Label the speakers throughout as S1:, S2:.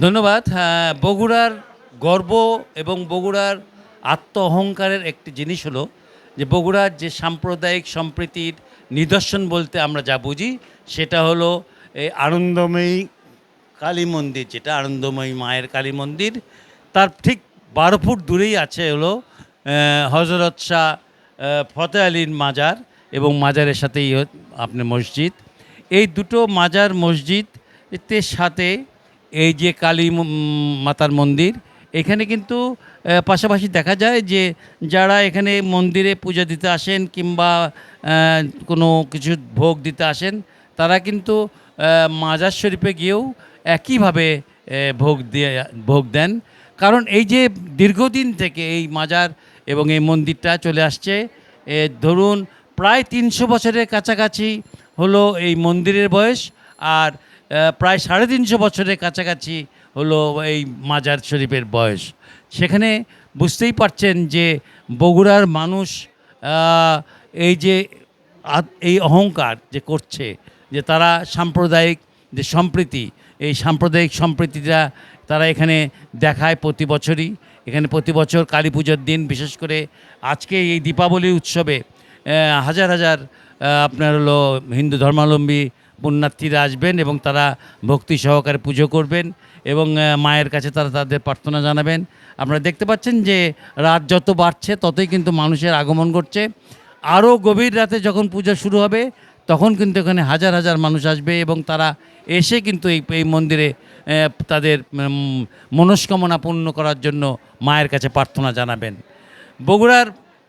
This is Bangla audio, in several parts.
S1: ধন্যবাদ। বগুড়ার গর্ব এবং বগুড়ার আত্ম অহংকারের একটি জিনিস হলো যে বগুড়ার যে সাম্প্রদায়িক সম্প্রীতির নিদর্শন বলতে আমরা যা বুঝি, সেটা হলো এই আনন্দময়ী কালী মন্দির, যেটা আনন্দময়ী মায়ের কালী মন্দির। তার ঠিক বারো ফুট দূরেই আছে হলো হজরত শাহ ফতে আলীর মাজার এবং মাজারের সাথেই আপনার মসজিদ। এই দুটো মাজার মসজিদ এর সাথে এই যে কালী মাতার মন্দির, এখানে কিন্তু পাশাপাশি দেখা যায় যে যারা এখানে মন্দিরে পূজা দিতে আসেন কিংবা কোনো কিছু ভোগ দিতে আসেন, তারা কিন্তু মাজার শরীফে গিয়েও একইভাবে ভোগ দিয়ে, ভোগ দেন। কারণ এই যে দীর্ঘদিন থেকে এই মাজার এবং এই মন্দিরটা চলে আসছে ধরুন, প্রায় তিনশো বছরের কাছাকাছি হলো এই মন্দিরের বয়স, আর প্রায় সাড়ে তিনশো বছরের কাছাকাছি হলো এই মাজার শরীফের বয়স। সেখানে বুঝতেই পারছেন যে বগুড়ার মানুষ এই যে এই অহংকার যে করছে, যে তারা সাম্প্রদায়িক যে সম্প্রীতি, এই সাম্প্রদায়িক সম্প্রীতিটা তারা এখানে দেখায় প্রতি বছরই। এখানে প্রতি বছর কালী পুজোর দিন, বিশেষ করে আজকে এই দীপাবলি উৎসবে হাজার হাজার আপনার হলো হিন্দু ধর্মাবলম্বী পুণ্যার্থীরা আসবেন এবং তারা ভক্তি সহকারে পুজো করবেন এবং মায়ের কাছে তারা তাদের প্রার্থনা জানাবেন। আপনারা দেখতে পাচ্ছেন যে রাত যত বাড়ছে ততই কিন্তু মানুষের আগমন ঘটছে। আরও গভীর রাতে যখন পূজা শুরু হবে, তখন কিন্তু এখানে হাজার হাজার মানুষ আসবে এবং তারা এসে কিন্তু এই এই মন্দিরে তাদের মনস্কামনা পূর্ণ করার জন্য মায়ের কাছে প্রার্থনা জানাবেন। বগুড়ার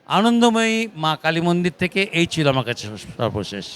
S1: আনন্দময়ী মা কালী মন্দির থেকে এই ছিল আমার কাছে সর্বশেষ।